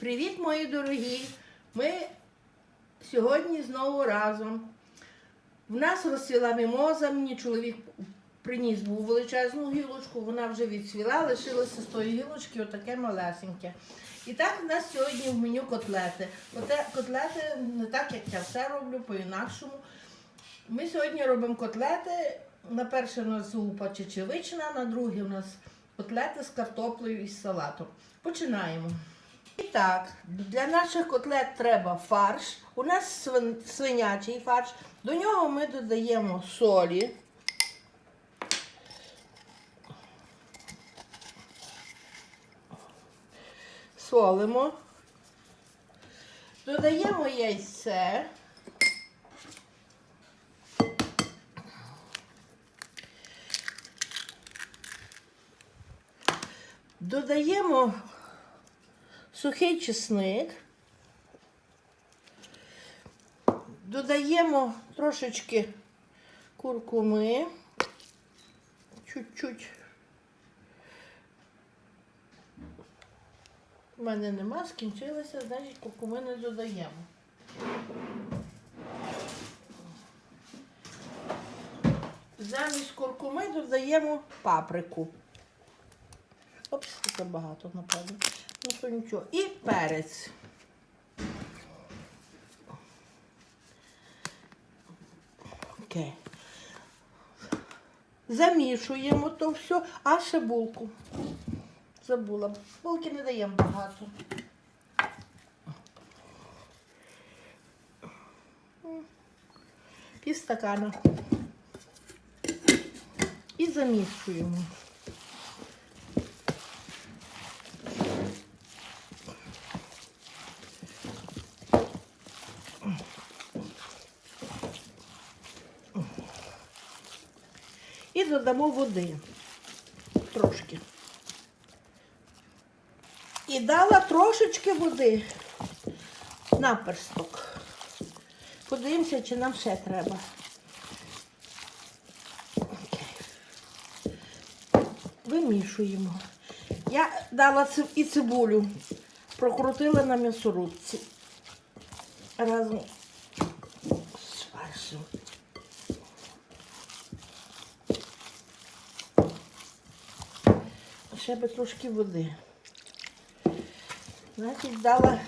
Привіт, мої дорогі! Ми сьогодні знову разом. В нас розцвіла мімоза, мені чоловік приніс був величезну гілочку, вона вже відцвіла, лишилося з тої гілочки отаке малесеньке. І так в нас сьогодні в меню котлети. Коте- Котлети не так, як я все роблю, по-інакшому. Ми сьогодні робимо котлети. На перше у нас зупа чечевична, на друге у нас котлети з картоплею і з салатом. Починаємо. І так, для наших котлет треба фарш. У нас свинячий фарш. До нього ми додаємо солі. Солимо. Додаємо яйце. Додаємо сухий чесник. Додаємо трошечки куркуми. Чуть-чуть. У мене нема, скінчилося, значить куркуми не додаємо. Замість куркуми додаємо паприку. Опс, це багато, напевно. Ну, то нічого. І перець. Окей. Замішуємо то все, а ще булку. Забула. Булки не даємо багато. Пів стакана. І замішуємо. Додамо води. Трошки. І дала трошечки води на персток. Подивимося, чи нам ще треба. Вимішуємо. Я дала і цибулю, прокрутила на м'ясорубці. Разом з фаршем. Ще би трошки води. Значить, дала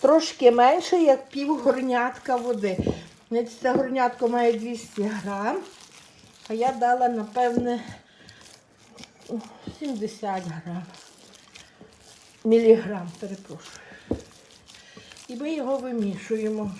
трошки менше, як пів горнятка води. Значить, це горнятко має 200 грам, а я дала, напевне, 70 грам. Міліграм, перепрошую. І ми його вимішуємо.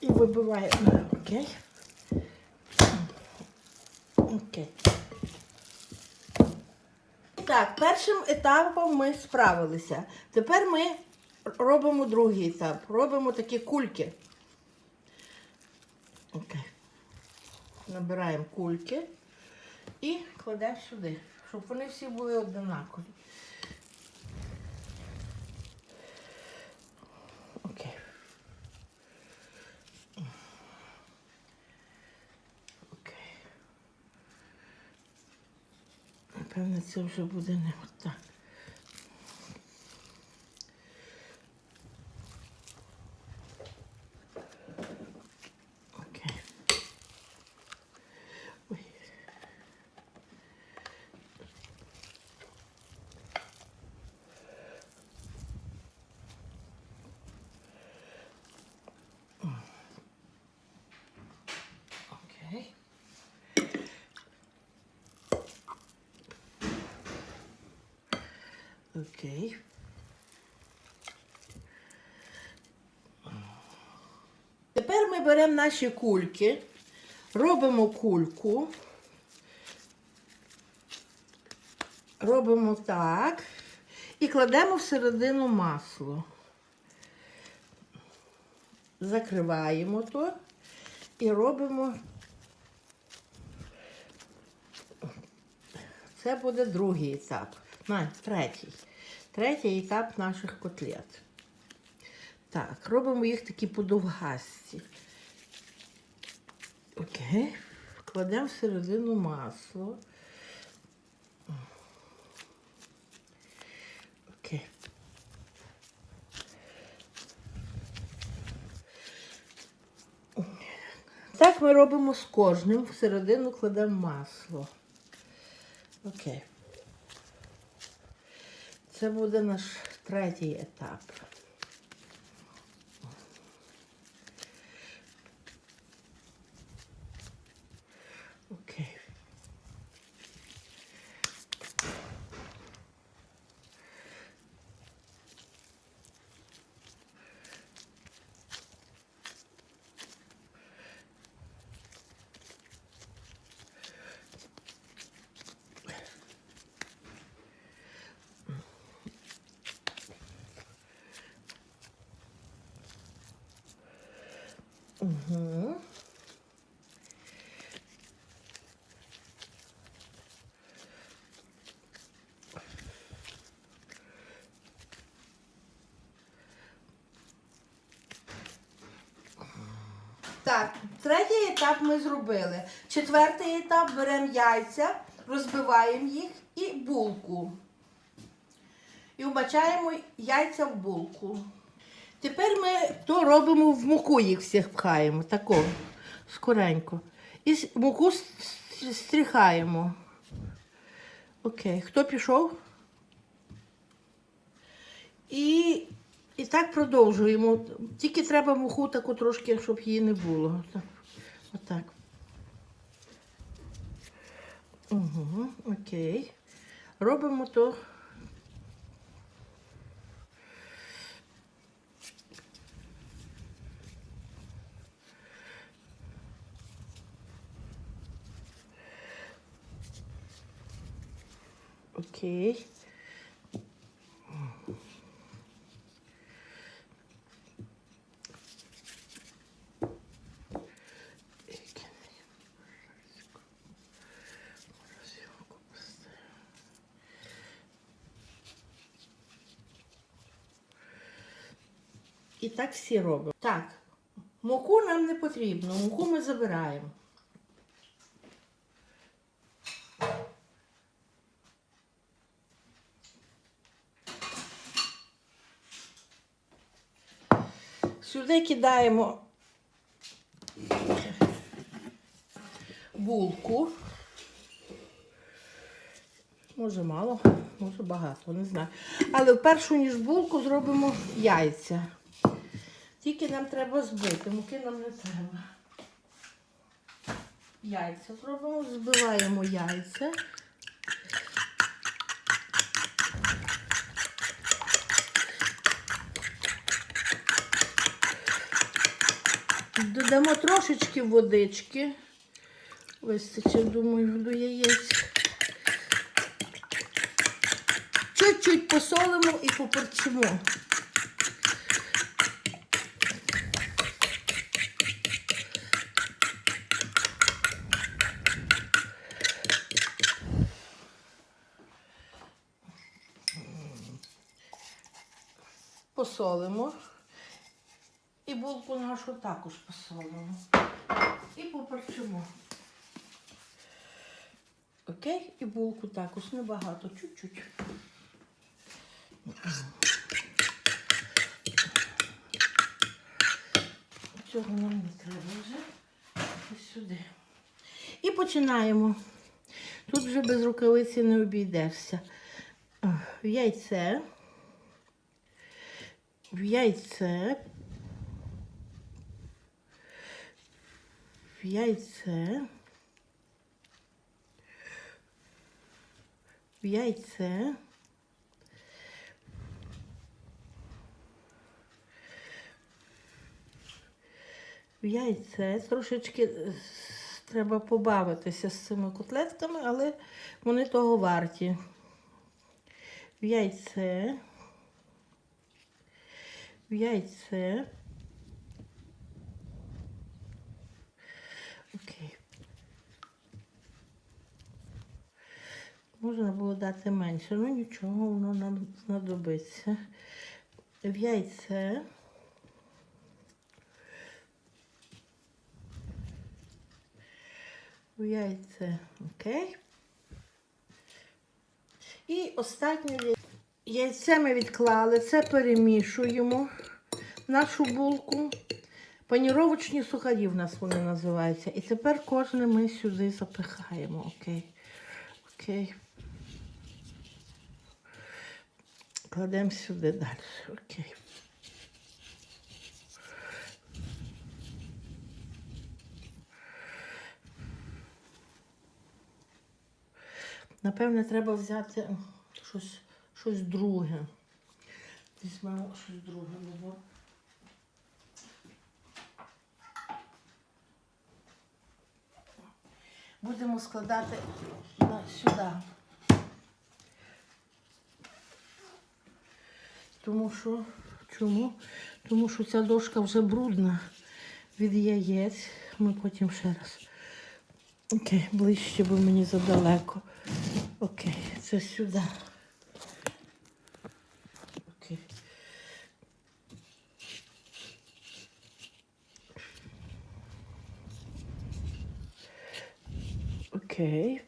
І вибиваємо. Окей. Окей. Так, першим етапом ми справилися. Тепер ми робимо другий етап. Робимо такі кульки. Окей. Набираємо кульки і кладемо сюди, щоб вони всі були однакові. Напевно, це вже буде не отак. Окей. Ой. Окей. Окей. Тепер ми беремо наші кульки, робимо кульку, робимо так і кладемо всередину масло. Закриваємо то і робимо. Це буде другий етап. Третій. Третій етап наших котлет. Так, робимо їх такі подовгасті. Окей. Вкладемо всередину масло. Окей. Так ми робимо з кожним. Всередину кладемо масло. Окей. Це буде наш третій етап. Окей. Угу. Так, третій етап ми зробили. Четвертий етап беремо яйця, розбиваємо їх і булку. І вбачаємо яйця в булку. Тепер ми то робимо в муку їх всіх пхаємо, тако, скоренько. І муку стріхаємо. Окей, хто пішов? І, і так продовжуємо. Тільки треба муху таку трошки, щоб її не було. Так, Отак. Угу, окей. Робимо то. Окей. І так всі робимо. Так, муку нам не потрібно, муку ми забираємо. Сюди кидаємо булку. Може мало, може багато, не знаю. Але першу ніж булку зробимо яйця. Тільки нам треба збити, муки нам не треба. Яйця зробимо, збиваємо яйця. Додамо трошечки водички. Вистачить, думаю, до яєць. Чуть-чуть посолимо і поперчимо. Посолимо. І булку нашу також посолимо. І поперчимо. Окей? І булку також небагато, чуть-чуть. Цього нам не треба вже. Ось сюди. І починаємо. Тут вже без рукавиці не обійдешся. В яйце. В яйце. Яйце. В яйце. В яйце. Трошечки е, треба побавитися з цими котлетками, але вони того варті. В яйце. В яйце. Можна було дати менше, ну нічого, воно нам знадобиться. В яйце. В яйце, окей. І останнє яйце ми відклали, це перемішуємо нашу булку. Паніровочні сухарі в нас вони називаються. І тепер кожне ми сюди запихаємо. Окей. Окей. Кладемо сюди далі. Окей. Напевне, треба взяти щось, щось друге. Візьмемо щось друге. бо Будемо складати сюди. Тому що, чому? Тому що ця дошка вже брудна від яєць. Ми потім ще раз. Окей, ближче, бо мені задалеко. Окей, це сюди. Окей. Окей.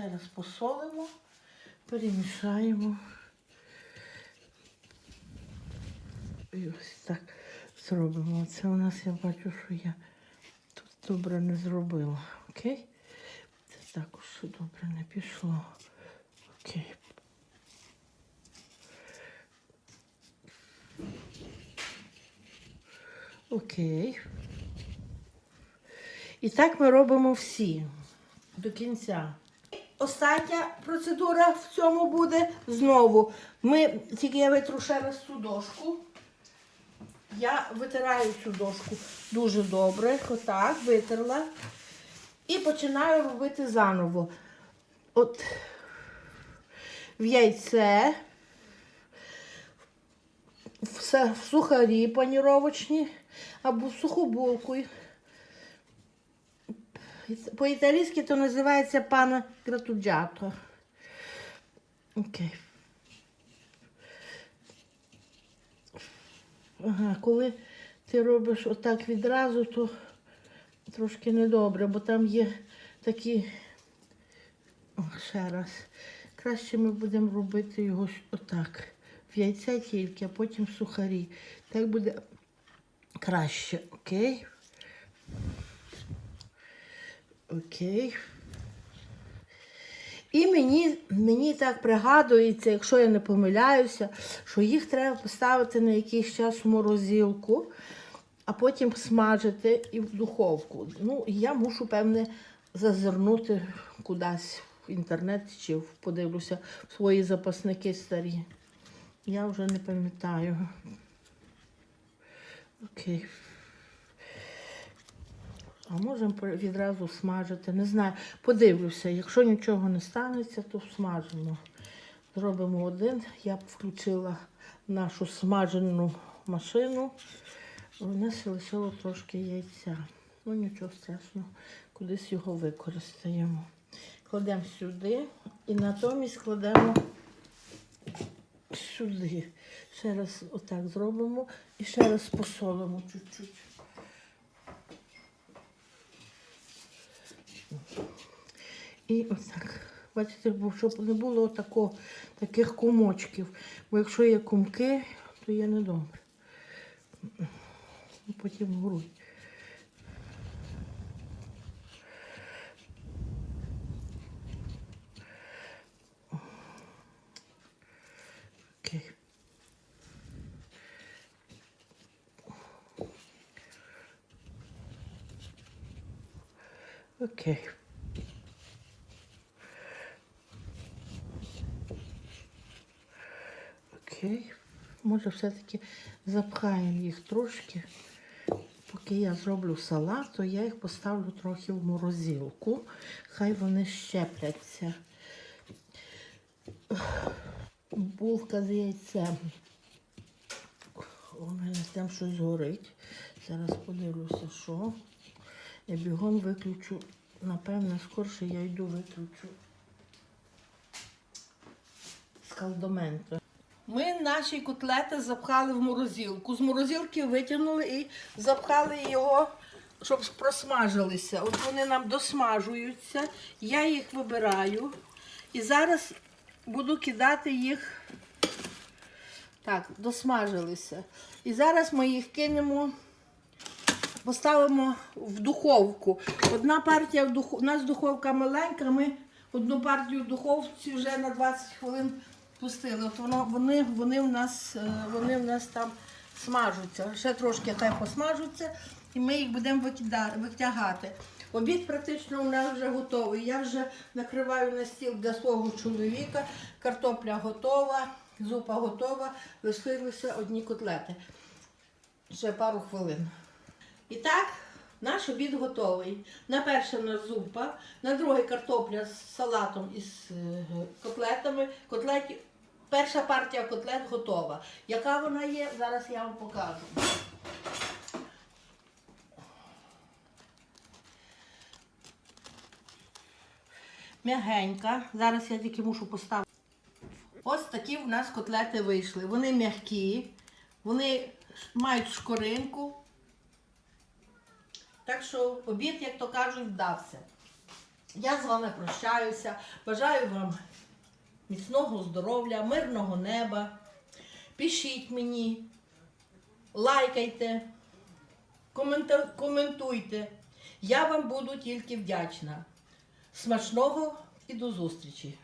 Ще раз посолимо, перемішаємо. І ось так зробимо. Це у нас я бачу, що я тут добре не зробила. Окей? Це також добре не пішло. Окей. Окей. І так ми робимо всі до кінця. Остання процедура в цьому буде знову. Ми тільки я витру ще раз цю дошку. Я витираю цю дошку дуже добре. Отак, витерла. І починаю робити заново. От в яйце, в, сухарі паніровочні або в суху булку. По-італійськи то називається пана гратуджато. Окей. Ага, коли ти робиш отак відразу, то трошки недобре, бо там є такі. О, ще раз. Краще ми будемо робити його отак. В яйце тільки, а потім в сухарі. Так буде краще, окей? Окей. І мені, мені так пригадується, якщо я не помиляюся, що їх треба поставити на якийсь час в морозилку, а потім смажити і в духовку. Ну, я мушу, певне, зазирнути кудись в інтернет чи подивлюся в свої запасники старі. Я вже не пам'ятаю. Окей. А можемо відразу смажити. Не знаю, подивлюся. Якщо нічого не станеться, то смажимо. Зробимо один. Я б включила нашу смажену машину. У нас лишило трошки яйця. Ну нічого страшного, кудись його використаємо. Кладемо сюди і натомість кладемо сюди. Ще раз отак зробимо і ще раз посолимо чуть-чуть. І отак. Бачите, щоб не було тако, таких комочків. Бо якщо є комки, то є недобре. Потім грудь. Окей. Окей. Окей. Може, все-таки запхаємо їх трошки. Поки я зроблю салат, то я їх поставлю трохи в морозилку. Хай вони щепляться. Булка з яйцем. У мене там щось горить. Зараз подивлюся, що. Я бігом виключу. Напевно, скорше я йду виключу скалдоменту. Ми наші котлети запхали в морозилку. З морозилки витягнули і запхали його, щоб просмажилися. От вони нам досмажуються. Я їх вибираю. І зараз буду кидати їх. Так, досмажилися. І зараз ми їх кинемо, поставимо в духовку. Одна партія в духовку. У нас духовка маленька, ми одну партію в духовці вже на 20 хвилин пустили. От воно, вони, вони, в нас, е, вони в нас там смажуться. Ще трошки хай посмажуться, і ми їх будемо витягати. Обід практично у нас вже готовий. Я вже накриваю на стіл для свого чоловіка. Картопля готова, зупа готова, лишилися одні котлети. Ще пару хвилин. І так, наш обід готовий. На перше у нас зупа, на друге картопля з салатом і е, котлетами. Котлеті, перша партія котлет готова. Яка вона є, зараз я вам покажу. М'ягенька. Зараз я тільки мушу поставити. Ось такі в нас котлети вийшли. Вони м'які, вони мають шкоринку. Так що обід, як то кажуть, вдався. Я з вами прощаюся. Бажаю вам міцного здоров'я, мирного неба. Пишіть мені, лайкайте, коментуйте. Я вам буду тільки вдячна. Смачного і до зустрічі!